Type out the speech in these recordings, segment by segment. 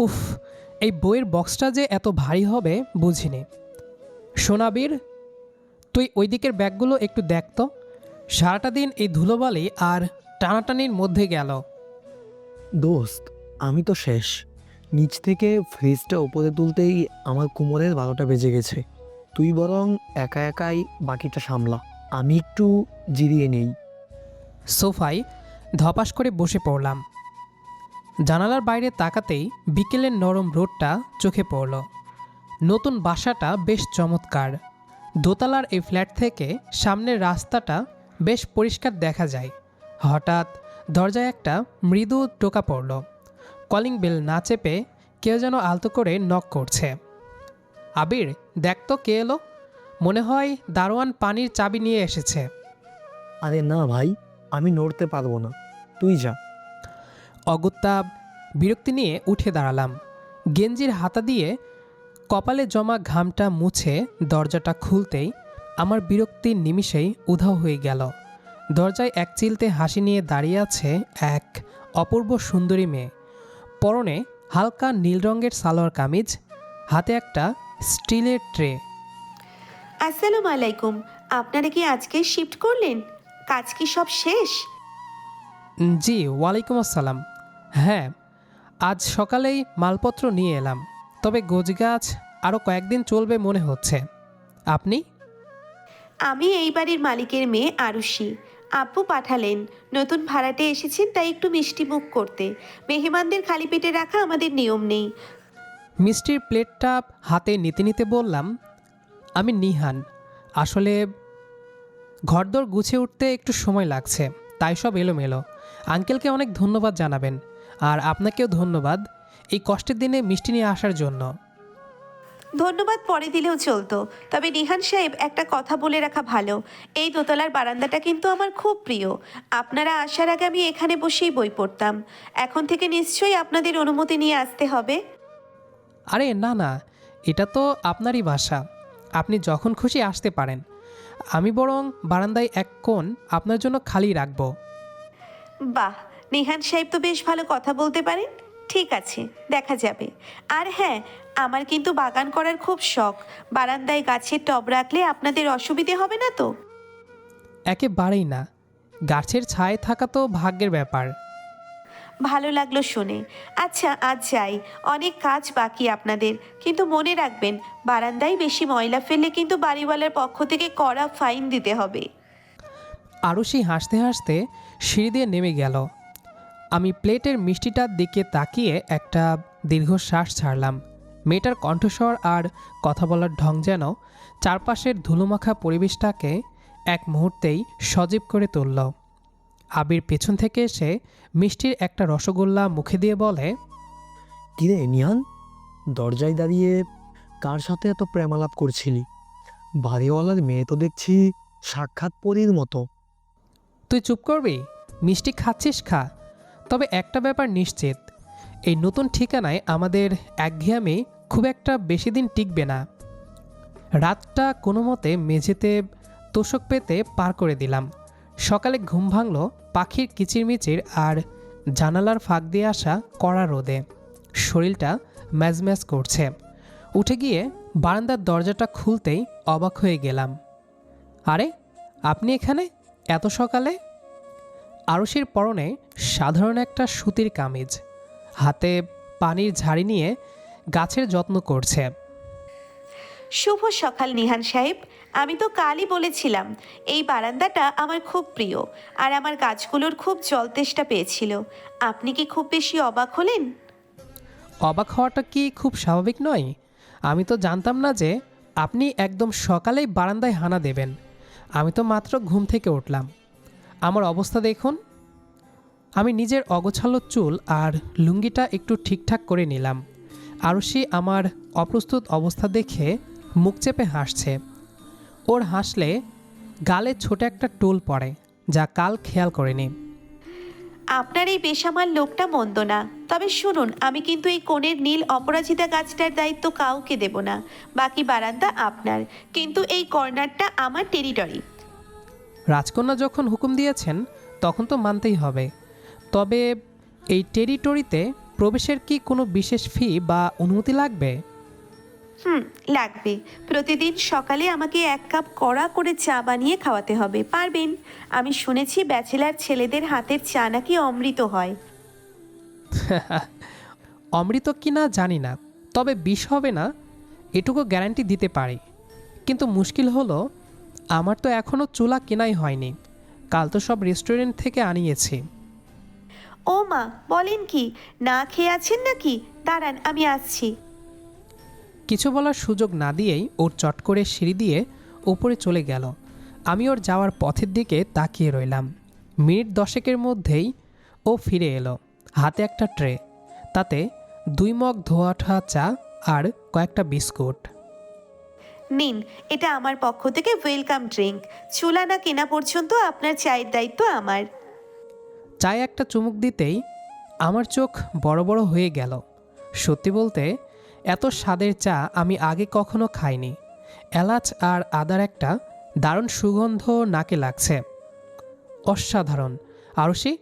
উফ এই বইয়ের বক্সটা যে এত ভারী হবে বুঝিনি। সোনাবীর তুই ওই দিকের ব্যাগগুলো একটু দেখ তো। সারাটা দিন এই ধুলোবালি আর টানাটানির মধ্যে গেল। দোস্ত আমি তো শেষ। নিচ থেকে ফ্রিজটা উপরে তুলতেই আমার কোমরের বারোটা বেজে গেছে। তুই বরং একা একাই বাকিটা সামলা। আমি একটু জিরিয়ে নেই। সোফায় ধপাস করে বসে পড়লাম। জানালার বাইরে তাকাতেই বিকেলের নরম রোডটা চোখে পড়ল। নতুন বাসাটা বেশ চমৎকার। দোতলার এই ফ্ল্যাট থেকে সামনের রাস্তাটা বেশ পরিষ্কার দেখা যায়। হঠাৎ দরজায় একটা মৃদু টোকা পড়ল। কলিং বেল না চেপে কেউ যেন আলতো করে নক করছে। আবির, দেখ তো কে এলো। মনে হয় দারোয়ান পানির চাবি নিয়ে এসেছে। আরে না ভাই, আমি নড়তে পারব না। তুই যা। অগত্যা বিরক্তি নিয়ে উঠে দাঁড়ালাম। গেঞ্জির হাতা দিয়ে কপালে জমা ঘামটা মুছে দরজাটা খুলতেই আমার বিরক্তির নিমিষেই উধাও হয়ে গেল। দরজায় এক চিলতে হাসি নিয়ে দাঁড়িয়ে আছে এক অপূর্ব সুন্দরী মেয়ে। পরনে হালকা নীল রঙের সালোয়ার কামিজ, হাতে একটা স্টিলের ট্রে। আসসালামু আলাইকুম, আপনারা কি আজকে শিফট করলেন? কাজ কি সব শেষ? জি ওয়ালাইকুম আসসালাম। হ্যাঁ আজ সকালেই মালপত্র নিয়ে এলাম তবে গোজগাছ আরও কয়েকদিন চলবে মনে হচ্ছে। আপনি? আমি এই বাড়ির মালিকের মেয়ে আরুষি। আব্বু পাঠালেন নতুন ভাড়াটে এসেছেন তাই একটু মিষ্টি মুখ করতে। মেহমানদের খালি পেটে রাখা আমাদের নিয়ম নেই। মিষ্টির প্লেটটা হাতে নিতে নিতে বললাম আমি নিহান আসলে ঘরদোর গুছে উঠতে একটু সময় লাগছে তাই সব এলোমেলো। আঙ্কেলকে অনেক ধন্যবাদ জানাবেন আর আপনাকেও ধন্যবাদ এই কষ্টের দিনে মিষ্টি নিয়ে আসার জন্য। ধন্যবাদ পরে দিলেও চলতো তবে নিহান সাহেব একটা কথা বলে রাখা ভালো। এই দোতলার বারান্দাটা কিন্তু আমার খুব প্রিয়। আপনারা আসার আগে আমি এখানে বসেই বই পড়তাম। এখন থেকে নিশ্চয়ই আপনাদের অনুমতি নিয়ে আসতে হবে। আরে না না এটা তো আপনারই বাসা। আপনি যখন খুশি আসতে পারেন। আমি বরং বারান্দায় এক কোণ আপনার জন্য খালি রাখব। বাহ নিহান সাহেব তো বেশ ভালো কথা বলতে পারেন। ঠিক আছে দেখা যাবে। আর হ্যাঁ আমার কিন্তু বাগান করার খুব শখ। বারান্দায় গাছের টব রাখলে আপনাদের অসুবিধে হবে না তো? একেবারেই না। গাছের ছায়ে থাকা তো ভাগ্যের ব্যাপার। ভালো লাগল শুনে। আচ্ছা আজ যাই। অনেক কাজ বাকি আপনাদের। কিন্তু মনে রাখবেন বারান্দায় বেশি ময়লা ফেললে কিন্তু বাড়িওয়ালার পক্ষ থেকে কড়া ফাইন দিতে হবে। আরুষি হাসতে হাসতে সিঁড়ি দিয়ে নেমে গেল। আমি প্লেটের মিষ্টিটার দিকে তাকিয়ে একটা দীর্ঘশ্বাস ছাড়লাম। মেয়েটার কণ্ঠস্বর আর কথা বলার ঢং যেন চারপাশের ধুলোমাখা পরিবেশটাকে এক মুহূর্তেই সজীব করে তুলল। আবির পেছন থেকে এসে মিষ্টির একটা রসগোল্লা মুখে দিয়ে বলে কিরে নিহান দরজায় দাঁড়িয়ে কার সাথে এত প্রেমালাপ করছিলি? বাড়িওয়ালার মেয়ে তো দেখছি সাক্ষাৎ পরীর মতো। তুই চুপ করবি? মিষ্টি খাচ্ছিস খা। তবে একটা ব্যাপার নিশ্চিত, এই নতুন ঠিকানায় আমাদের একঘেয়ামি খুব একটা বেশি দিন টিকবে না। রাতটা কোনো মতে মেঝেতে তোষক পেতে পার করে দিলাম। সকালে ঘুম ভাঙল, পাখির কিচিরমিচির আর জানালার ফাঁক দিয়ে আসা কড়া রোদে। শরীরটা ম্যাজম্যাজ করছে। উঠে গিয়ে বারান্দার দরজাটা খুলতেই অবাক হয়ে গেলাম। আরে, আপনি এখানে? এত সকালে? আরশির পরনে সাধারণ একটা সুতির কামিজ। হাতে পানির ঝাড়ি নিয়ে গাছের যত্ন করছে। শুভ সকাল নিহান সাহেব। আমি তো কালই বলেছিলাম এই বারান্দাটা আমার খুব প্রিয় আর আমার গাছগুলোর খুব জল তেষ্টা পেয়েছিল। আপনি কি খুব বেশি অবাক হলেন? অবাক হওয়াটা কি খুব স্বাভাবিক নয়? আমি তো জানতাম না যে আপনি একদম সকালেই বারান্দায় হানা দেবেন। আমি তো মাত্র ঘুম থেকে উঠলাম। আমার অবস্থা দেখুন। আমি নিজের অগোছালো চুল আর লুঙ্গিটা একটু ঠিকঠাক করে নিলাম। আরুষি আমার অপ্রস্তুত অবস্থা দেখে মুখ চেপে হাসছে। ওর হাসলে গালে ছোট একটা টোল পড়ে, যা কাল খেয়াল করেনি। আপনার এই বেসামাল লোকটা মন্দ না। তবে শুনুন, আমি কিন্তু এই কোণের নীল অপরাজিতা গাছটার দায়িত্ব কাউকে দেব না। বাকি বারান্দা আপনার। কিন্তু এই কর্নারটা আমার টেরিটরি রাজকন্যা যখন হুকুম দিয়েছেন, তখন তো মানতেই হবে। তবে এই টেরিটরিতে প্রবেশের কি কোনো বিশেষ ফি বা অনুমতি লাগবে? হুম লাগবে। প্রতিদিন সকালে আমাকে এক কাপ কড়া করে চা বানিয়ে খাওয়াতে হবে পারবেন? আমি শুনেছি ব্যাচেলার ছেলেদের হাতের চা নাকি অমৃত হয়। অমৃত কিনা জানি না তবে বিষ হবে না এটুকু গ্যারান্টি দিতে পারি। কিন্তু মুশকিল হলো আমার তো এখনও চুলা কেনাই হয়নি কাল তো সব রেস্টুরেন্ট থেকে আনিয়েছি। ও মা বলেন কি না খেয়ে আছেন নাকি? দাঁড়ান আমি আসছি। কিছু বলার সুযোগ না দিয়েই ওর চট করে সিঁড়ি দিয়ে ওপরে চলে গেল। আমি ওর যাওয়ার পথের দিকে তাকিয়ে রইলাম। মিনিট দশেকের মধ্যেই ও ফিরে এলো হাতে একটা ট্রে তাতে দুই মগ ধোয়া ঠোয়া চা আর কয়েকটা বিস্কুট। নিন এটা আমার পক্ষ থেকে ওয়েলকাম ড্রিঙ্ক। চুলা না কেনা পর্যন্ত আপনার চায়ের দায়িত্ব আমার। চায়ে একটা চুমুক দিতেই আমার চোখ বড় বড় হয়ে গেল। সত্যি বলতে এত স্বাদের চা আমি আগে কখনো খাইনি। এলাচ আর আদার একটা দারুণ সুগন্ধ নাকে লাগছে। অসাধারণ। আরশি,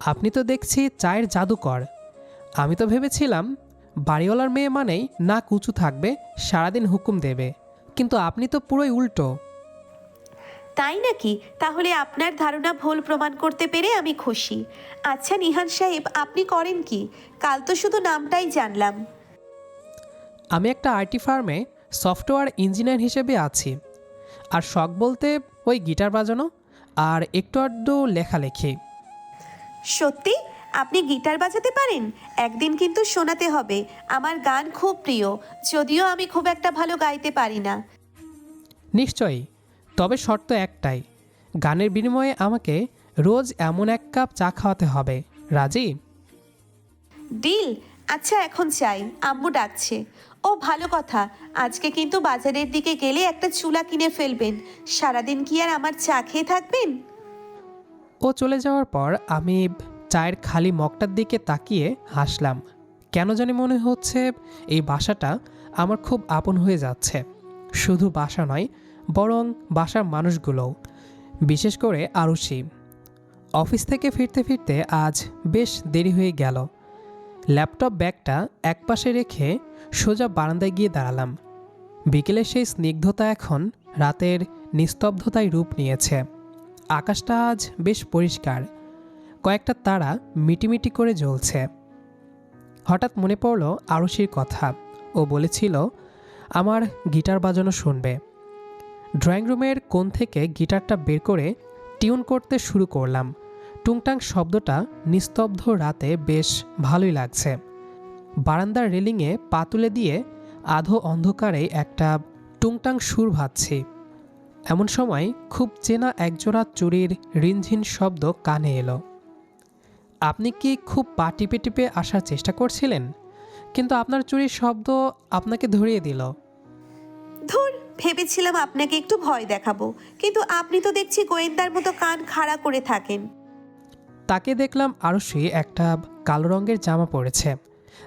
আপনি তো দেখছি চায়ের জাদুকর। আমি তো ভেবেছিলাম, বাড়িওয়ালার মেয়ে মানেই না কুচু থাকবে, সারাদিন হুকুম দেবে। কিন্তু আপনি তো পুরোই উল্টো। তাই নাকি? তাহলে আপনার ধারণা ভুল প্রমাণ করতে পেরে আমি খুশি। আচ্ছা নিহান সাহেব, আপনি করেন কি? কাল তো শুধু নামটাই জানলাম। আমি একটা আইটি ফার্মে সফটওয়্যার ইঞ্জিনিয়ার হিসেবে আছি। আর শখ বলতে ওই গিটার বাজানো আর একটু আধটু লেখালেখি। সত্যি? আপনি গিটার বাজাতে পারেন? একদিন কিন্তু শোনাতে হবে। আমার গান খুব প্রিয়। যদিও আমি খুব একটা ভালো গাইতে পারি না। নিশ্চয়ই। তবে শর্ত একটাই। গানের বিনিময়ে আমাকে রোজ এমন এক কাপ চা খাওয়াতে হবে। রাজি? ডিল? আচ্ছা এখন চাই। আম্মু ডাকছে। ও, ভালো কথা। আজকে কিন্তু বাজারের দিকে গেলে একটা চুলা কিনে ফেলবেন। সারাদিন কি আর আমার চা খেয়ে থাকবেন? ও, চলে যাওয়ার পর আমি চায়ের খালি মগটার দিকে তাকিয়ে হাসলাম। কেন জানি মনে হচ্ছে এই বাসাটা আমার খুব আপন হয়ে যাচ্ছে। শুধু বাসা নয়, বরং বাসার মানুষগুলোও। বিশেষ করে আরুষি। অফিস থেকে ফিরতে ফিরতে আজ বেশ দেরি হয়ে গেল। ল্যাপটপ ব্যাগটা একপাশে রেখে সোজা বারান্দায় গিয়ে দাঁড়ালাম। বিকেলের সেই স্নিগ্ধতা এখন রাতের নিস্তব্ধতায় রূপ নিয়েছে। আকাশটা আজ বেশ পরিষ্কার। কয়েকটা তারা মিটিমিটি করে জ্বলছে। হঠাৎ মনে পড়ল আরশির কথা। ও বলেছিল, আমার গিটার বাজানো শুনবে। ড্রয়িং রুমের কোণ থেকে গিটারটা বের করে টিউন করতে শুরু করলাম। টুংটাং শব্দটা নিস্তব্ধ রাতে বেশ ভালোই লাগছে। বারান্দার রেলিংয়ে পা তুলে দিয়ে আধো অন্ধকারে একটা টুংটাং সুর ভাবছি। এমন সময় খুব চেনা একজোড়া চুরির রিনঝিন শব্দ কানে এলো। আপনি কি খুব পা টিপে টিপে আসার চেষ্টা করছিলেন? কিন্তু আপনার চুরির শব্দ আপনাকে ধরিয়ে দিল। ধুর, ভেবেছিলাম আপনাকে একটু ভয় দেখাবো, কিন্তু আপনি তো দেখছি গোয়েন্দার মতো কান খাড়া করে থাকেন। তাকে দেখলাম আরশি একটা কালো রঙের জামা পরেছে।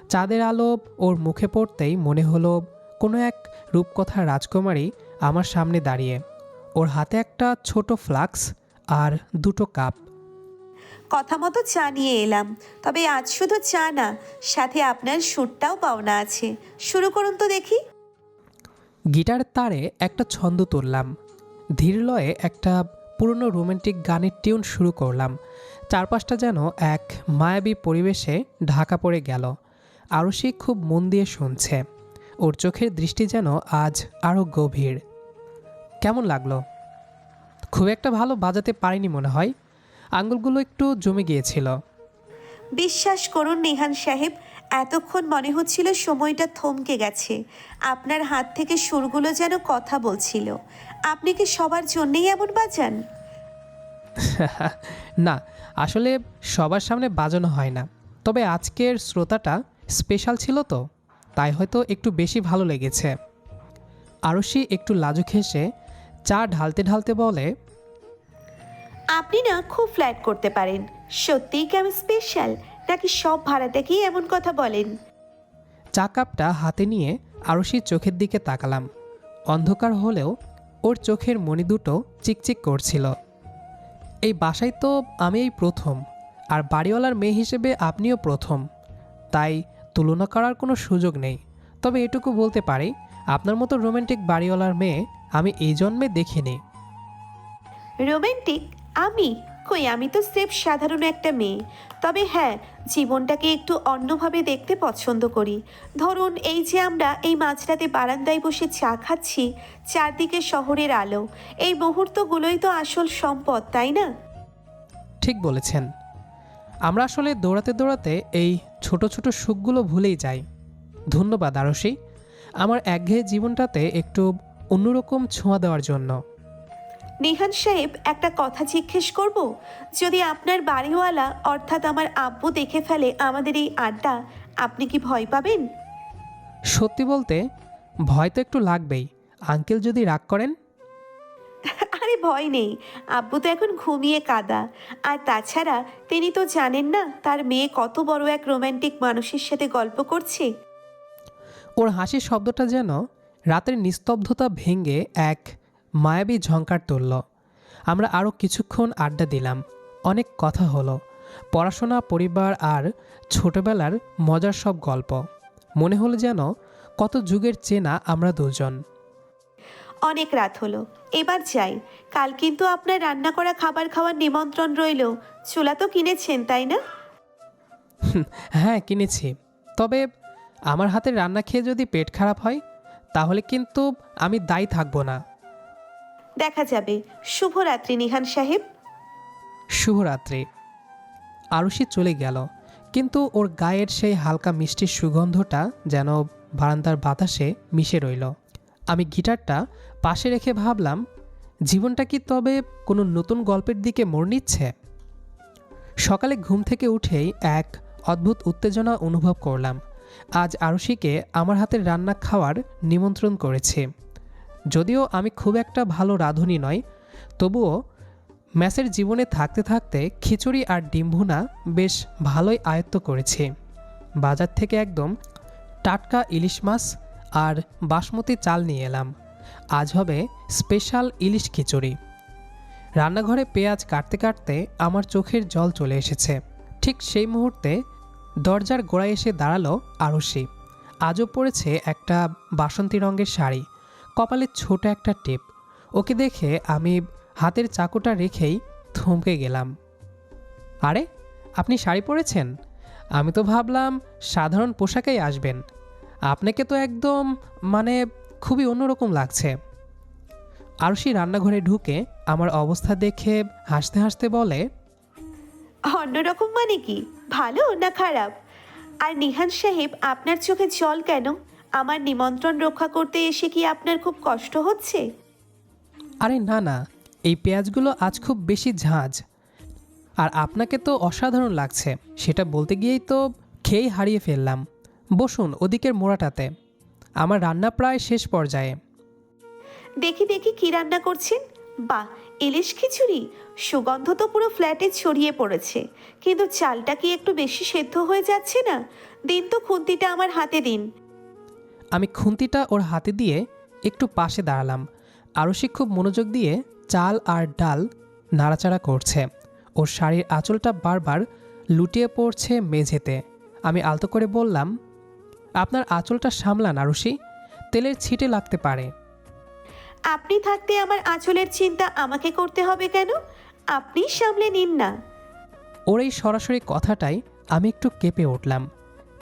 চাঁদের আলো ওর মুখে পড়তেই মনে হলো কোনো এক রূপকথা রাজকুমারী আমার সামনে দাঁড়িয়ে। ওর হাতে একটা ছোট ফ্লাক্স আর দুটো কাপ। কথা মতো চা নিয়ে এলাম তবে আজ শুধু চা না সাথে আপনার সুরটাও পাওনা আছে। শুরু করুন তো দেখি। গিটার তারে একটা ছন্দ তুললাম। ধীর লয়ে একটা পুরনো রোমান্টিক গানের টিউন শুরু করলাম। চারপাশটা যেন এক মায়াবী পরিবেশে ঢাকা পড়ে গেল। আরশি খুব মন দিয়ে শুনছে। ওর চোখের দৃষ্টি যেন আজ আরও গভীর। কেমন লাগল? খুব একটা ভালো বাজাতে পারিনি মনে হয়। আঙ্গুলগুলো একটু জমে গিয়েছিল। বিশ্বাস করুন নেহান সাহেব এতক্ষণ মনে হচ্ছিল সময়টা থমকে গেছে। আপনার হাত থেকে সুরগুলো যেন কথা বলছিল। আপনি কি সবার জন্যেই এমন বাজান? না আসলে সবার সামনে বাজানো হয় না। তবে আজকের শ্রোতাটা স্পেশাল ছিল তো তাই হয়তো একটু বেশি ভালো লেগেছে। আরশি একটু লাজুক হেসে চা ঢালতে ঢালতে বলে আপনি না খুব ফ্ল্যাট করতে পারেন। সত্যিই কি আমি স্পেশাল? নাকি সব ভাড়াটাকেই এমন কথা বলেন? চা কাপটা হাতে নিয়ে আরশির চোখের দিকে তাকালাম। অন্ধকার হলেও ওর চোখের মণি দুটো চিকচিক করছিল। এই বাসায় তো আমি এই প্রথম, আর বাড়িওয়ালার মেয়ে হিসেবে আপনিও প্রথম। তাই তুলনা করার কোনো সুযোগ নেই। তবে এটুকু বলতে পারি, আপনার মতো রোমান্টিক বাড়িওয়ালার মেয়ে আমি এই জন্মে দেখিনি। রোমান্টিক? আমি? কই আমি তো স্রেফ সাধারণ একটা মেয়ে। তবে হ্যাঁ জীবনটাকে একটু অন্যভাবে দেখতে পছন্দ করি। ধরুন, এই যে আমরা এই মাঝরাতে বারান্দায় বসে চা খাচ্ছি, চারদিকে শহরের আলো। এই মুহূর্তগুলোই তো আসল সম্পদ, তাই না? ঠিক বলেছেন। আমরা আসলে দৌড়াতে দৌড়াতে এই ছোট ছোট সুখগুলো ভুলেই যাই। ধন্যবাদ আরশি। আমার একঘেয়ে জীবনটাতে একটু অন্যরকম ছোঁয়া দেওয়ার জন্য। নিহান সাহেব একটা কথা জিজ্ঞেস করব? যদি আপনার বাড়িওয়ালা অর্থাৎ আমার আব্বু দেখে ফেলে আমাদের এই আড্ডা আপনি কি ভয় পাবেন? সত্যি বলতে ভয় তো একটু লাগবেই। আঙ্কেল যদি রাগ করেন? আরে ভয় নেই। আব্বু তো এখন ঘুমিয়ে কাদা। আর তাছাড়া তিনি তো জানেন না তার মেয়ে কত বড় এক রোম্যান্টিক মানুষের সাথে গল্প করছে। ওর হাসির শব্দটা যেন রাতের নিস্তব্ধতা ভেঙে এক মায়াবী ঝঙ্কার তুলল। আমরা আরও কিছুক্ষণ আড্ডা দিলাম। অনেক কথা হলো। পড়াশোনা পরিবার আর ছোটবেলার মজার সব গল্প। মনে হলো যেন কত যুগের চেনা আমরা দুজন। অনেক রাত হলো। এবার যাই। কাল কিন্তু আপনার রান্না করা খাবার খাওয়ার নিমন্ত্রণ রইল। চুলা তো কিনেছেন তাই না? হ্যাঁ কিনেছি। তবে আমার হাতের রান্না খেয়ে যদি পেট খারাপ হয় তাহলে কিন্তু আমি দায়ী থাকব না। দেখা যাবে। শুভরাত্রি, নিহান সাহেব। শুভরাত্রি। আরুষি চলে গেল, কিন্তু ওর গায়ের সেই হালকা মিষ্টির সুগন্ধটা যেন বারান্দার বাতাসে মিশে রইল। আমি গিটারটা পাশে রেখে ভাবলাম, জীবনটা কি তবে কোনো নতুন গল্পের দিকে মোড় নিচ্ছে? সকালে ঘুম থেকে উঠেই এক অদ্ভুত উত্তেজনা অনুভব করলাম। আজ আরুষিকে আমার হাতের রান্না খাওয়ার নিমন্ত্রণ করেছে। যদিও আমি খুব একটা ভালো রাঁধুনি নয়, তবুও ম্যাচের জীবনে থাকতে থাকতে খিচুড়ি আর ডিম ভুনা বেশ ভালোই আয়ত্ত করেছি। বাজার থেকে একদম টাটকা ইলিশ মাছ আর বাসমতি চাল নিয়ে এলাম। আজ হবে স্পেশাল ইলিশ খিচুড়ি। রান্নাঘরে পেঁয়াজ কাটতে কাটতে আমার চোখের জল চলে এসেছে। ঠিক সেই মুহূর্তে দরজার গোড়ায় এসে দাঁড়াল আরশি। আজও পড়েছে একটা বাসন্তী রঙের শাড়ি। কপালে ছোট একটা টিপ। ওকে দেখে আমি হাতের চাকুটা রেখেই থমকে গেলাম। আরে, আপনি শাড়ি পরেছেন? আমি তো ভাবলাম সাধারণ পোশাকেই আসবেন। আপনাকে তো একদম মানে খুবই অন্যরকম লাগছে। আর আরশি রান্নাঘরে ঢুকে আমার অবস্থা দেখে হাসতে হাসতে বলে, অন্যরকম মানে কি? ভালো না খারাপ? আর নিহান সাহেব, আপনার চোখে জল কেন? আমার নিমন্ত্রণ রক্ষা করতে এসে কি আপনার খুব কষ্ট হচ্ছে? আরে না না। এই পেঁয়াজগুলো আজ খুব বেশি ঝাঁঝ আর আপনাকে তো অসাধারণ লাগছে। সেটা বলতে গিয়েই তো খেয়েই হারিয়ে ফেললাম। বসুন ওদিকের মোড়াটাতে। আমার রান্না প্রায় শেষ পর্যায়ে। দেখি দেখি কি রান্না করছেন? বাহ ইলিশ খিচুড়ি। সুগন্ধ তো পুরো ফ্ল্যাটে ছড়িয়ে পড়েছে। কিন্তু চালটা কি একটু বেশি সেদ্ধ হয়ে যাচ্ছে না? দিন তো খুন্তিটা আমার হাতে দিন। আমি খুন্তিটা ওর হাতে দিয়ে একটু পাশে দাঁড়ালাম। আরশি খুব মনোযোগ দিয়ে চাল আর ডাল নাড়াচাড়া করছে। ওর শাড়ির আঁচলটা বারবার লুটিয়ে পড়ছে মেঝেতে। আমি আলতো করে বললাম আপনার আঁচলটা সামলান আরুষি তেলের ছিটে লাগতে পারে। আপনি থাকতে আমার আঁচলের চিন্তা আমাকে করতে হবে কেন? আপনি সামলে নিন না। ওর এই সরাসরি কথাটাই আমি একটু কেঁপে উঠলাম।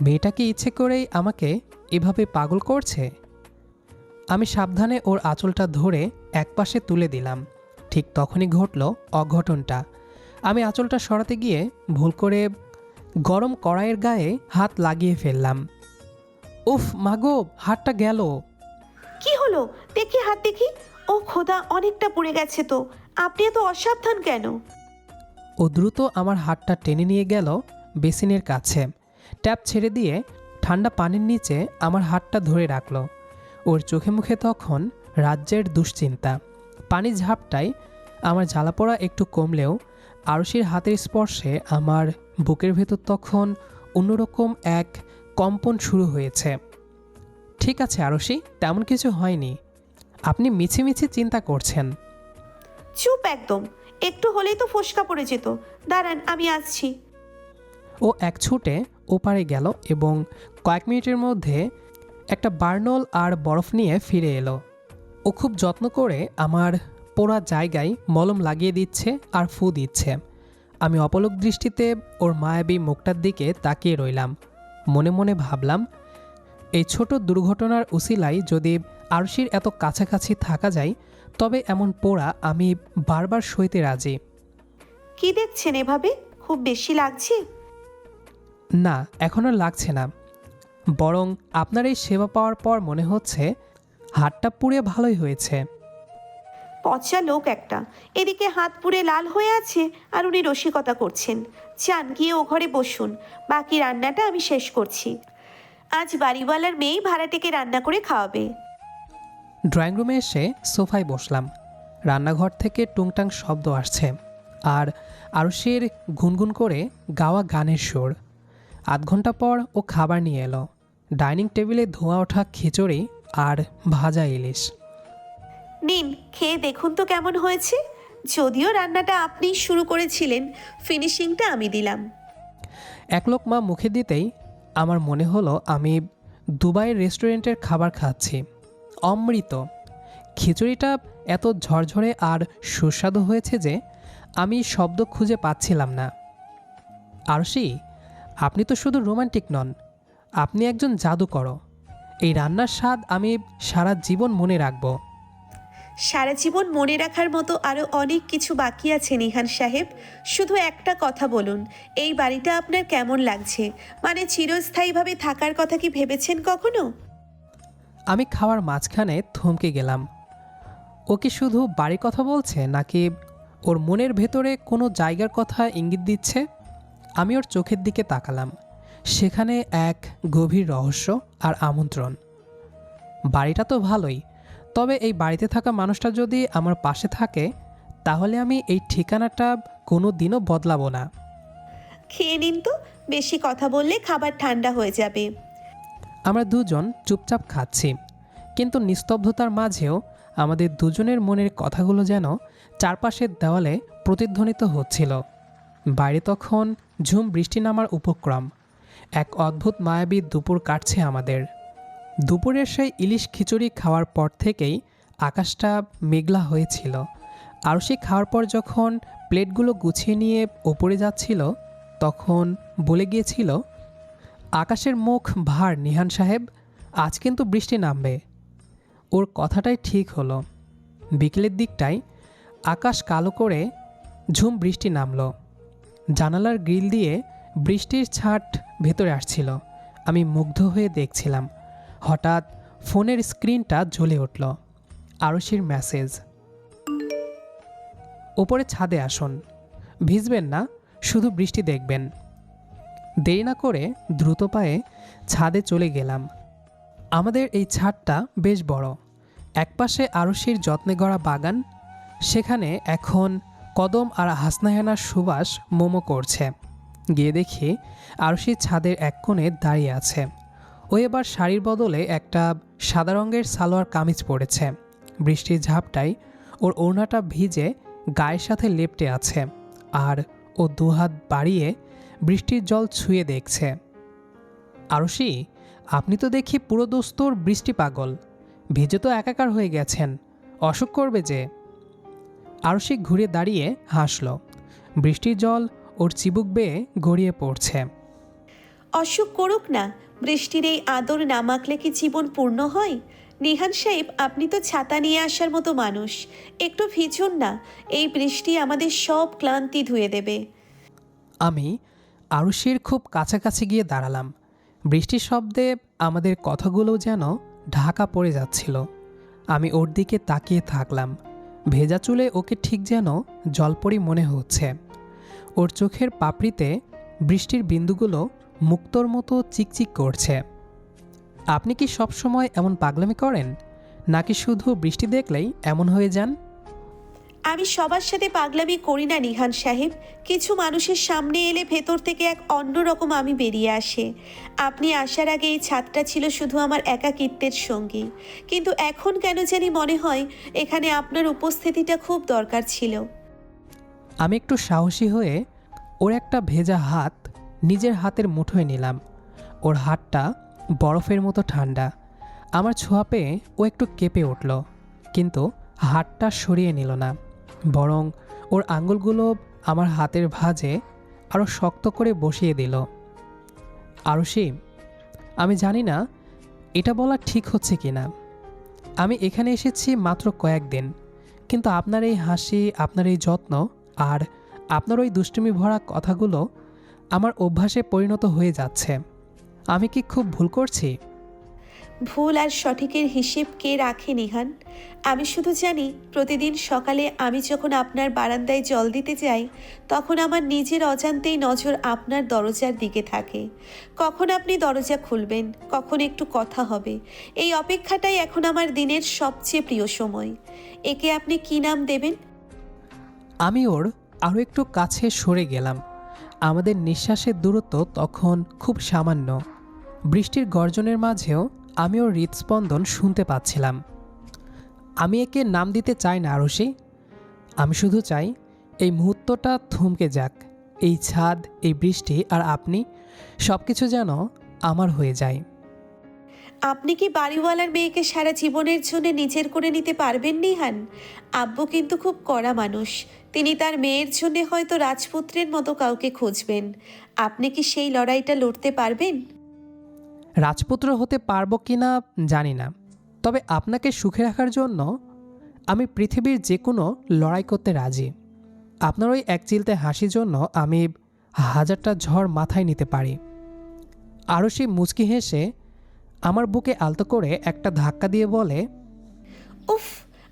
মেয়েটাকে ইচ্ছে করেই আমাকে এভাবে পাগল করছে? আমি সাবধানে ওর আঁচলটা ধরে একপাশে তুলে দিলাম। ঠিক তখনই ঘটল অঘটনটা। আমি আঁচলটা সরাতে গিয়ে ভুল করে গরম কড়াইয়ের গায়ে হাত লাগিয়ে ফেললাম। উফ মাগো হাতটা গেল। কি হলো? দেখি হাত দেখি। ও খোদা অনেকটা পড়ে গেছে তো। আপনি এত অসাবধান কেন? ও দ্রুত আমার হাতটা টেনে নিয়ে গেল বেসিনের কাছে। ট্যাপ ছেড়ে দিয়ে ঠান্ডা পানির নিচে আমার হাতটা ধরে রাখল। ওর চোখে মুখে তখন রাজ্যের দুশ্চিন্তা। পানির ঝাপটায় আমার জ্বালাপোড়া একটু কমলেও আরশির হাতের স্পর্শে আমার বুকের ভেতর তখন অন্যরকম এক কম্পন শুরু হয়েছে। ঠিক আছে আরশি, তেমন কিছু হয়নি। আপনি মিছে মিছে চিন্তা করছেন। চুপ একদম। একটু হলেই তো ফোসকা পড়ে যেত। দাঁড়ান, আমি আসছি। ও এক ছুটে ওপারে গেল এবং কয়েক মিনিটের মধ্যে একটা বার্নল আর বরফ নিয়ে ফিরে এলো। ও খুব যত্ন করে আমার পোড়া জায়গায় মলম লাগিয়ে দিচ্ছে আর ফু দিচ্ছে। আমি অপলক দৃষ্টিতে ওর মায়াবী মুখটার দিকে তাকিয়ে রইলাম। মনে মনে ভাবলাম, এই ছোট দুর্ঘটনার উসিলাই যদি আরশির এত কাছাকাছি থাকা যায়, তবে এমন পোড়া আমি বারবার সইতে রাজি। কি দেখছেন এভাবে? খুব বেশি লাগছে? না এখন আর লাগছে না। বরং আপনার এই সেবা পাওয়ার পর মনে হচ্ছে হাতটা পুড়ে ভালোই হয়েছে। পচা লোক একটা। এদিকে হাত পুড়ে লাল হয়ে আছে আর উনি রসিকতা করছেন। চান গিয়ে ও ঘরে বসুন। বাকি রান্নাটা আমি শেষ করছি। আজ বাড়িওয়ালার মেয়েই ভাড়াটেকে রান্না করে খাওয়াবে। ড্রয়িং রুমে এসে সোফায় বসলাম। রান্নাঘর থেকে টুংটাং শব্দ আসছে। আর আরুষির গুনগুন করে গাওয়া গানের সুর। আধ ঘণ্টা পর ও খাবার নিয়ে এলো। ডাইনিং টেবিলে ধোঁয়া ওঠা খিচুড়ি আর ভাজা ইলিশ। নিন খেয়ে দেখুন তো কেমন হয়েছে। যদিও রান্নাটা আপনি শুরু করেছিলেন ফিনিশিংটা আমি দিলাম। এক লোক মা মুখে দিতেই আমার মনে হলো আমি দুবাইয়ের রেস্টুরেন্টের খাবার খাচ্ছি। অমৃত। খিচুড়িটা এত ঝরঝরে আর সুস্বাদু হয়েছে যে আমি শব্দ খুঁজে পাচ্ছিলাম না। আরশি আপনি তো শুধু রোমান্টিক নন আপনি একজন জাদুকর এই রান্নার স্বাদ আমি সারা জীবন মনে রাখব। সারা জীবন মনে রাখার মতো আরও অনেক কিছু বাকি আছে নিহান সাহেব। শুধু একটা কথা বলুন এই বাড়িটা আপনার কেমন লাগছে? মানে চিরস্থায়ীভাবে থাকার কথা কি ভেবেছেন কখনো? আমি খাওয়ার মাঝখানে থমকে গেলাম। ও কি শুধু বাড়ির কথা বলছে নাকি ওর মনের ভেতরে কোনো জায়গার কথা ইঙ্গিত দিচ্ছে? আমি ওর চোখের দিকে তাকালাম। সেখানে এক গভীর রহস্য আর আমন্ত্রণ। বাড়িটা তো ভালোই তবে এই বাড়িতে থাকা মানুষটা যদি আমার পাশে থাকে তাহলে আমি এই ঠিকানাটা কোনো দিনও বদলাবো না। খেয়ে নিন তো বেশি কথা বললে খাবার ঠান্ডা হয়ে যাবে। আমরা দুজন চুপচাপ খাচ্ছি কিন্তু নিস্তব্ধতার মাঝেও আমাদের দুজনের মনের কথাগুলো যেন চারপাশের দেওয়ালে প্রতিধ্বনিত হচ্ছিল। বাইরে তখন ঝুম বৃষ্টি নামার উপক্রম। এক অদ্ভুত মায়াবী দুপুর কাটছে আমাদের। দুপুরের সেই ইলিশ খিচুড়ি খাওয়ার পর থেকেই আকাশটা মেঘলা হয়েছিল। আরশি খাওয়ার পর যখন প্লেটগুলো গুছিয়ে নিয়ে ওপরে যাচ্ছিল, তখন বলে গিয়েছিল, আকাশের মুখ ভার, নিহান সাহেব, আজ কিন্তু বৃষ্টি নামবে। ওর কথাটাই ঠিক হলো। বিকেলের দিকটায় আকাশ কালো করে ঝুম বৃষ্টি নামলো। জানালার গ্রিল দিয়ে বৃষ্টির ছাট ভেতরে আসছিল। আমি মুগ্ধ হয়ে দেখছিলাম। হঠাৎ ফোনের স্ক্রিনটা জ্বলে উঠল। আরশির মেসেজ। ওপরে ছাদে আসুন। ভিজবেন না, শুধু বৃষ্টি দেখবেন। দেরি না করে দ্রুত পায়ে ছাদে চলে গেলাম। আমাদের এই ছাদটা বেশ বড়। একপাশে আরশির যত্নে গড়া বাগান, সেখানে এখন কদম আর হাসনাহেনার সুবাস মোমো করছে। গিয়ে দেখি আরশির ছাদের এক কোণে দাঁড়িয়ে আছে। ও এবার শাড়ির বদলে একটা সাদা রঙের সালোয়ার কামিজ পরেছে। বৃষ্টির ঝাপটায় ওর ওড়নাটা ভিজে গায়ের সাথে লেপটে আছে আর ও দুহাত বাড়িয়ে বৃষ্টির জল ছুঁয়ে দেখছে। আরশি, আপনি তো দেখি পুরো দোস্তর বৃষ্টি পাগল। ভিজে তো একাকার হয়ে গেছেন। অসুখ করবে যে। আরশি ঘুরে দাঁড়িয়ে হাসল। বৃষ্টির জল ওর চিবুক বেয়ে গড়িয়ে পড়ছে। অসুখ করুক না বৃষ্টির এই আদর না মাখলে কি জীবন পূর্ণ হয়? নিহান সাহেব আপনি তো ছাতা নিয়ে আসার মতো মানুষ। একটু ভিজুন না এই বৃষ্টি আমাদের সব ক্লান্তি ধুয়ে দেবে। আমি আরুষির খুব কাছাকাছি গিয়ে দাঁড়ালাম। বৃষ্টির শব্দে আমাদের কথাগুলো যেন ঢাকা পড়ে যাচ্ছিল। আমি ওর দিকে তাকিয়ে থাকলাম। ভেজা চুলে ওকে ঠিক যেন জলপরি মনে হচ্ছে। ওর চোখের পাপড়িতে বৃষ্টির বিন্দুগুলো মুক্তর মতো চিকচিক করছে। আপনি কি সবসময় এমন পাগলামি করেন? নাকি শুধু বৃষ্টি দেখলেই এমন হয়ে যান? আমি সবার সাথে পাগলামি করি না, নিহান সাহেব। কিছু মানুষের সামনে এলে ভেতর থেকে এক অন্যরকম আমি বেরিয়ে আসে। আপনি আসার আগে এই ছাদটা ছিল শুধু আমার একাকিত্বের সঙ্গী। কিন্তু এখন কেন জানি মনে হয়, এখানে আপনার উপস্থিতিটা খুব দরকার ছিল। আমি একটু সাহসী হয়ে ওর একটা ভেজা হাত নিজের হাতের মুঠোয় নিলাম। ওর হাতটা বরফের মতো ঠান্ডা। আমার ছোঁয়া পেয়ে ও একটু কেঁপে উঠল, কিন্তু হাতটা সরিয়ে নিল না। বরং ওর আঙুলগুলো আমার হাতের ভাঁজে আরও শক্ত করে বসিয়ে দিল। আরুষি, আমি জানি না এটা বলা ঠিক হচ্ছে কি না আমি এখানে এসেছি মাত্র কয়েকদিন, কিন্তু আপনার এই হাসি, আপনার এই যত্ন আর আপনার ওই দুষ্টুমি ভরা কথাগুলো আমার অভ্যাসে পরিণত হয়ে যাচ্ছে। আমি কি খুব ভুল করছি? ভুল আর সঠিকের হিসেব কে রাখে, নিহান? আমি শুধু জানি, প্রতিদিন সকালে আমি যখন আপনার বারান্দায় জল দিতে যাই, তখন আমার নিজের অজান্তেই নজর আপনার দরজার দিকে থাকে। কখন আপনি দরজা খুলবেন, কখন একটু কথা হবে, এই অপেক্ষাটাই এখন আমার দিনের সবচেয়ে প্রিয় সময়। একে আপনি কি নাম দেবেন? আমি ওর আরও একটু কাছে সরে গেলাম। আমাদের নিঃশ্বাসের দূরত্ব তখন খুব সামান্য। বৃষ্টির গর্জনের মাঝেও আমি ওর হৃদস্পন্দন শুনতে পাচ্ছিলাম। আমি একে নাম দিতে চাই না আরশি আমি শুধু চাই এই মুহূর্তটা থমকে যাক, এই ছাদ, এই বৃষ্টি আর আপনি সব কিছু যেন আমার হয়ে যায়। আপনি কি বাড়িওয়ালার মেয়েকে সারা জীবনের জন্য নিজের করে নিতে পারবেন, নিহান? আব্বু কিন্তু খুব কড়া মানুষ। তিনি তার মেয়ের জন্য হয়তো রাজপুত্রের মতো কাউকে খুঁজবেন। আপনি কি সেই লড়াইটা লড়তে পারবেন? রাজপুত্র হতে পারব কি না জানি না। তবে আপনাকে সুখে রাখার জন্য আমি পৃথিবীর যে কোনো লড়াই করতে রাজি। আপনার ওই এক চিলতে হাসির জন্য আমি হাজারটা ঝড় মাথায় নিতে পারি। আরও সেই মুচকি হেসে আমার বুকে আলতো করে একটা ধাক্কা দিয়ে বলে, উফ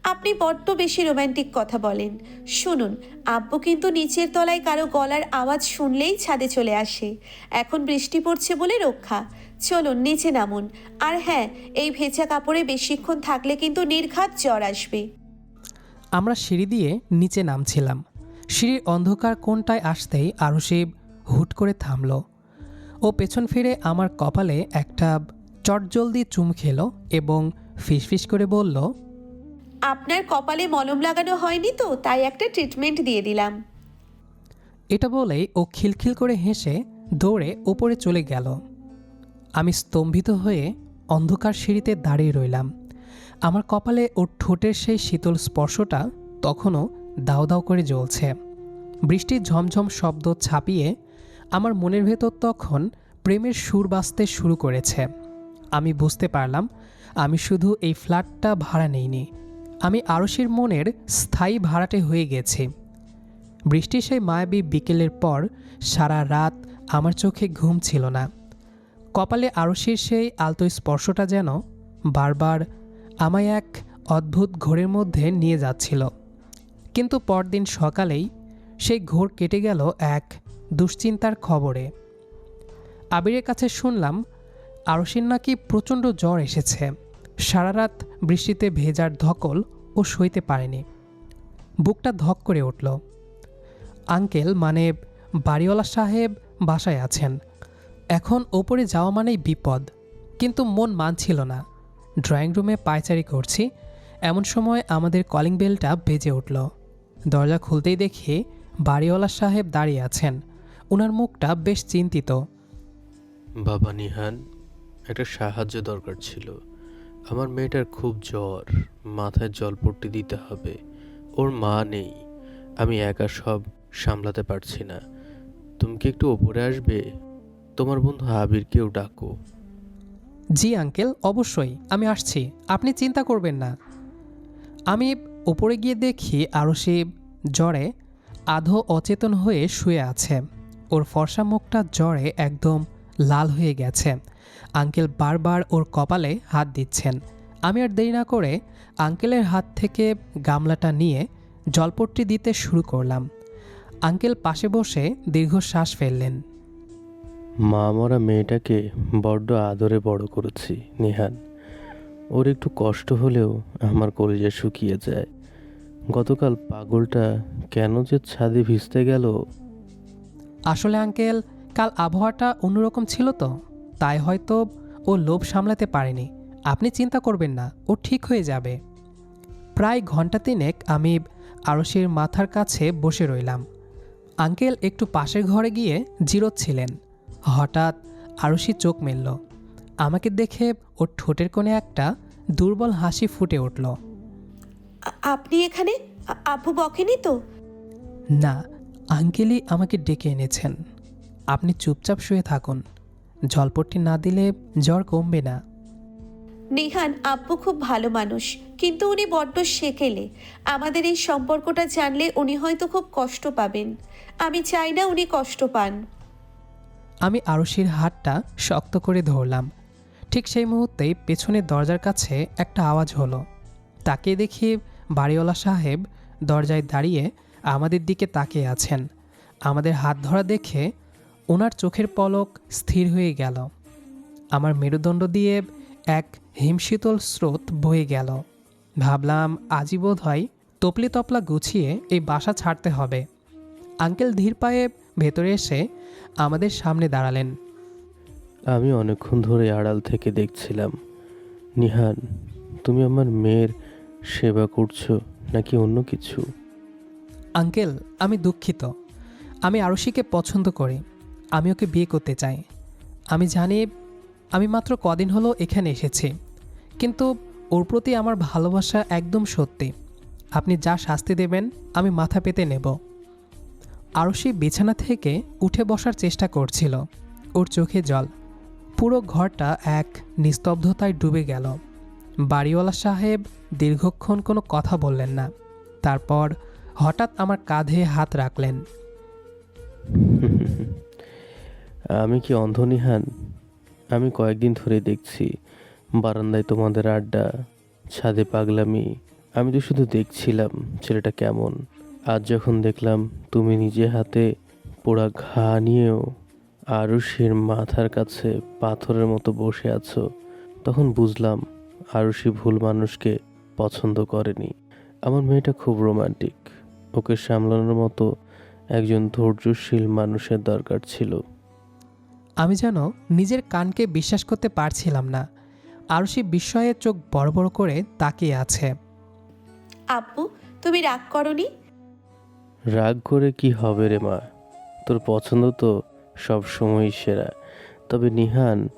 আপনি বড্ড বেশি রোমান্টিক কথা বলেন। শুনুন, আব্বু কিন্তু নিচের তলায় কারও গলার আওয়াজ শুনলেই ছাদে চলে আসে। এখন বৃষ্টি পড়ছে বলে রক্ষা। চলুন, নিচে নামুন। আর হ্যাঁ এই ভেজা কাপড়ে বেশিক্ষণ থাকলে কিন্তু নির্ঘাত জ্বর আসবে। আমরা সিঁড়ি দিয়ে নিচে নামছিলাম। সিঁড়ির অন্ধকার কোনটায় আসতেই আরুষি হুট করে থামল। ও পেছন ফিরে আমার কপালে একটা চটজলদি চুম খেলো এবং ফিসফিস করে বলল আপনার কপালে মলম লাগানো হয়নি তো, তাই একটা ট্রিটমেন্ট দিয়ে দিলাম। এটা বলেই ও খিলখিল করে হেসে দৌড়ে ওপরে চলে গেল। আমি স্তম্ভিত হয়ে অন্ধকার সিঁড়িতে দাঁড়িয়ে রইলাম। আমার কপালে ওর ঠোঁটের সেই শীতল স্পর্শটা তখনও দাও দাও করে জ্বলছে। বৃষ্টির ঝমঝম শব্দ ছাপিয়ে আমার মনের ভেতর তখন প্রেমের সুর বাঁচতে শুরু করেছে। আমি বুঝতে পারলাম, আমি শুধু এই ফ্ল্যাটটা ভাড়া নেইনি। আমি আরশির মনের স্থায়ী ভাড়াটে হয়ে গেছি। বৃষ্টি সেই মায়াবী বিকেলের পর সারা রাত আমার চোখে ঘুম ছিল না। কপালে আরশির সেই আলতো স্পর্শটা যেন বারবার আমায় এক অদ্ভুত ঘোরের মধ্যে নিয়ে যাচ্ছিল। কিন্তু পরদিন সকালেই সেই ঘোর কেটে গেল এক দুশ্চিন্তার খবরে। আবিরের কাছে শুনলাম আরশির নাকি প্রচণ্ড জ্বর এসেছে। সারা রাত বৃষ্টিতে ভেজার ধকল ও সইতে পারেনি। বুকটা ধক করে উঠল। আঙ্কেল মানে বাড়িওয়ালা সাহেব বাসায় আছেন। এখন ওপরে যাওয়া মানেই বিপদ, কিন্তু মন মানছিল না। ড্রয়িং রুমে পায়চারি করছি, এমন সময় আমাদের কলিং বেলটা বেজে উঠল। দরজা খুলতেই দেখি বাড়িওয়ালা সাহেব দাঁড়িয়ে আছেন। ওনার মুখটা বেশ চিন্তিত। বাবা নিহান, একটা সাহায্য দরকার ছিল। আমার মেয়েটার খুব জ্বর, মাথায় জলপট্টি দিতে হবে, ওর মা নেই, আমি একা সব সামলাতে পারছি না। তুমি কি একটু ওপরে আসবে? তোমার বন্ধু আবিরকেও ডাকো। জি আঙ্কেল, অবশ্যই, আমি আসছি, আপনি চিন্তা করবেন না। আমি ওপরে গিয়ে দেখি আরও সে জ্বরে আধো অচেতন হয়ে শুয়ে আছে। ওর ফর্সা মুখটা জ্বরে একদম লাল হয়ে গেছে। আঙ্কেল বারবার ওর কপালে হাত দিচ্ছেন। আমি আর দেরি না করে আঙ্কেলের হাত থেকে গামলাটা নিয়ে জলপট্টি দিতে শুরু করলাম। আঙ্কেল পাশে বসে দীর্ঘশ্বাস ফেললেন। মা মরা মেয়েটাকে বড্ড আদরে বড় করেছি নিহান। ওর একটু কষ্ট হলেও আমার কলেজে শুকিয়ে যায়। গতকাল পাগলটা কেন যে ছাদে ভিজতে গেল? আসলে আঙ্কেল কাল আবহাওয়াটা অন্যরকম ছিল তো। তাই হয়তো ও লোভ সামলাতে পারেনি। আপনি চিন্তা করবেন না ও ঠিক হয়ে যাবে। প্রায় ঘণ্টা তিনেক আমি আরশির মাথার কাছে বসে রইলাম। আঙ্কেল একটু পাশের ঘরে গিয়ে জিরোচ্ছিলেন হঠাৎ আরুষি চোখ মেলল। আমাকে দেখে ওর ঠোঁটের কোণে একটা দুর্বল হাসি ফুটে উঠল। আপনি এখানে? আপু বকেনি তো? না আঙ্কেলই আমাকে ডেকে এনেছেন। আপনি চুপচাপ শুয়ে থাকুন। জলপট্টি না দিলে জ্বর কমবে না। নিহান আব্বু খুব ভালো মানুষ কিন্তু উনি বড্ড সেকেলে। আমাদের এই সম্পর্কটা জানলে উনি হয়তো খুব কষ্ট পাবেন। আমি চাই না উনি কষ্ট পান। আমি আরশির হাতটা শক্ত করে ধরলাম। ঠিক সেই মুহূর্তেই পেছনের দরজার কাছে একটা আওয়াজ হলো। তাকে দেখি বাড়িওয়ালা সাহেব দরজায় দাঁড়িয়ে আমাদের দিকে তাকিয়ে আছেন। আমাদের হাত ধরা দেখে ওনার চোখের পলক স্থির হয়ে গেল। আমার মেরুদণ্ড দিয়ে এক হিমশীতল স্রোত বয়ে গেল। ভাবলাম আজই বোধ হয় তপলি তপলা গুছিয়ে এই বাসা ছাড়তে হবে। আঙ্কেল ধীর পায়ে ভেতরে এসে আমাদের সামনে দাঁড়ালেন। আমি অনেকক্ষণ ধরে আড়াল থেকে দেখছিলাম। নিহান তুমি আমার মেয়ের সেবা করছ নাকি অন্য কিছু? আঙ্কেল আমি দুঃখিত। আমি আরশিকে পছন্দ করি। আমি ওকে বিয়ে করতে চাই। আমি জানি, আমি মাত্র কদিন হলো এখানে এসেছি। কিন্তু ওর প্রতি আমার ভালোবাসা একদম সত্যি। আপনি যা শাস্তি দেবেন, আমি মাথা পেতে নেব। আরশি বিছানা থেকে উঠে বসার চেষ্টা করছিল। ওর চোখে জল। পুরো ঘরটা এক নিস্তব্ধতায় ডুবে গেল। বাড়িওয়ালা সাহেব দীর্ঘক্ষণ কোনো কথা বললেন না। তারপর হঠাৎ আমার কাঁধে হাত রাখলেন। আমি কি অন্ধ নিহান আমি কয়েকদিন ধরে দেখছি বারান্দায় তোমাদের আড্ডা, ছাদে পাগলামি। আমি তো শুধু দেখছিলাম ছেলেটা কেমন। আজ যখন দেখলাম তুমি নিজে হাতে পোড়া ঘা নিয়েও আরও আরুষির মাথার কাছে পাথরের মতো বসে আছো, তখন বুঝলাম আরুষি ভুল মানুষকে পছন্দ করেনি। আমার মেয়েটা খুব রোমান্টিক। ওকে সামলানোর মতো একজন ধৈর্যশীল মানুষের দরকার ছিল। আমি যেন নিজের কানকে বিশ্বাস করতে পারছিলাম না। আরশি বিস্ময়ে চোখ বড় বড় করে তাকিয়ে আছে। আব্বু তুমি রাগ করনি? রাগ করে কি হবে রে মা? তোর পছন্দ তো সব সময়ই সেরা। তবে নিহান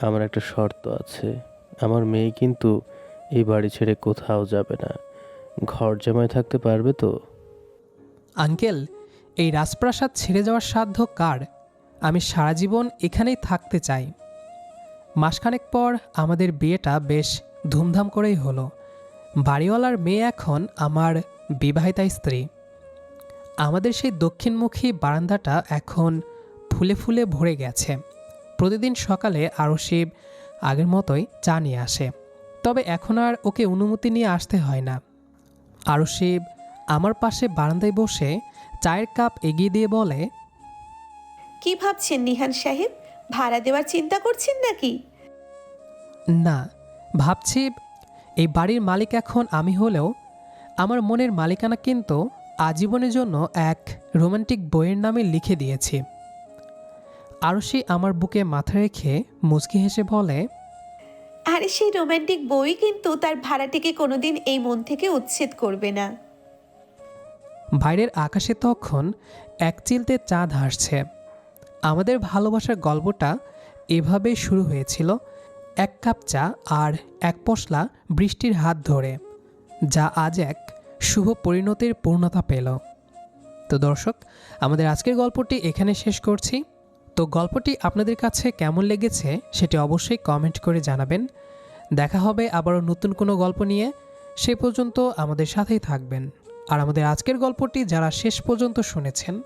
আমার একটা শর্ত আছে। আমার মেয়ে কিন্তু এই বাড়ি ছেড়ে কোথাও যাবে না। ঘর জামায় থাকতে পারবে তো? আঙ্কেল এই রাজপ্রাসাদ ছেড়ে যাওয়ার সাধ্য কার? আমি সারা জীবন এখানেই থাকতে চাই। মাসখানেক পর আমাদের বিয়েটা বেশ ধুমধাম করেই হলো। বাড়িওয়ালার মেয়ে এখন আমার বিবাহিতা স্ত্রী। আমাদের সেই দক্ষিণমুখী বারান্দাটা এখন ফুলে ফুলে ভরে গেছে। প্রতিদিন সকালে আরও শিব আগের মতোই চা নিয়ে আসে। তবে এখন আর ওকে অনুমতি নিয়ে আসতে হয় না। আরও শিব আমার পাশে বারান্দায় বসে চায়ের কাপ এগিয়ে দিয়ে বলে কি ভাবছেন নিহান সাহেব? ভাড়া দেওয়ার চিন্তা করছেন নাকি? না ভাবছি এই বাড়ির মালিক এখন আমি হলেও আমার মনের মালিকানা কিন্তু আজীবনের জন্য এক রোমান্টিক বইয়ের নামে লিখে দিয়েছি। আরশি আমার বুকে মাথা রেখে মুচকি হেসে বলে আরে সেই রোমান্টিক বই কিন্তু তার ভাড়াটিকে কোনোদিন এই মন থেকে উচ্ছেদ করবে না। বাইরের আকাশে তখন এক চিলতে চাঁদ হাসছে। আমাদের ভালোবাসার গল্পটা এভাবেই শুরু হয়েছিল। এক কাপ চা আর এক পশলা বৃষ্টির হাত ধরে, যা আজ এক শুভ পরিণতির পূর্ণতা পেল। তো দর্শক, আমাদের আজকের গল্পটি এখানে শেষ করছি। তো গল্পটি আপনাদের কাছে কেমন লেগেছে সেটি অবশ্যই কমেন্ট করে জানাবেন। দেখা হবে আবারও নতুন কোনো গল্প নিয়ে। সে পর্যন্ত আমাদের সাথেই থাকবেন। আর আমাদের আজকের গল্পটি যারা শেষ পর্যন্ত শুনেছেন,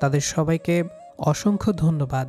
তাদের সবাইকে অসংখ্য ধন্যবাদ।